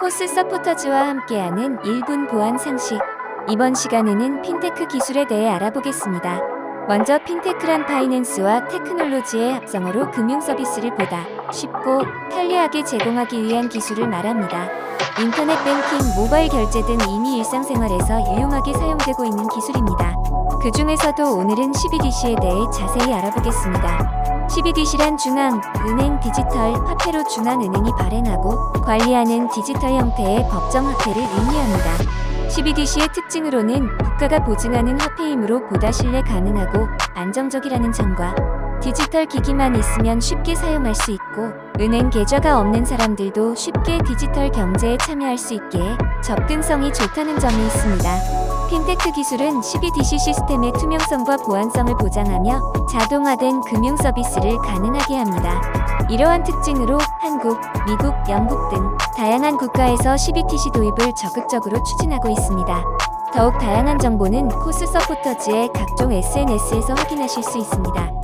코스 서포터즈와 함께하는 1분 보안 상식. 이번 시간에는 핀테크 기술에 대해 알아보겠습니다. 먼저 핀테크란 파이낸스와 테크놀로지의 합성어로 금융 서비스를 보다 쉽고 편리하게 제공하기 위한 기술을 말합니다. 인터넷 뱅킹, 모바일 결제 등 이미 일상생활에서 유용하게 사용되고 있는 기술입니다. 그 중에서도 오늘은 CBDC에 대해 자세히 알아보겠습니다. CBDC란 중앙, 은행 디지털 화폐로 중앙은행이 발행하고 관리하는 디지털 형태의 법정 화폐를 의미합니다. CBDC의 특징으로는 국가가 보증하는 화폐이므로 보다 신뢰 가능하고 안정적이라는 점과 디지털 기기만 있으면 쉽게 사용할 수 있고 은행 계좌가 없는 사람들도 쉽게 디지털 경제에 참여할 수 있게 접근성이 좋다는 점이 있습니다. 핀테크 기술은 CBDC 시스템의 투명성과 보안성을 보장하며 자동화된 금융 서비스를 가능하게 합니다. 이러한 특징으로 한국, 미국, 영국 등 다양한 국가에서 CBDC 도입을 적극적으로 추진하고 있습니다. 더욱 다양한 정보는 코스 서포터즈의 각종 SNS에서 확인하실 수 있습니다.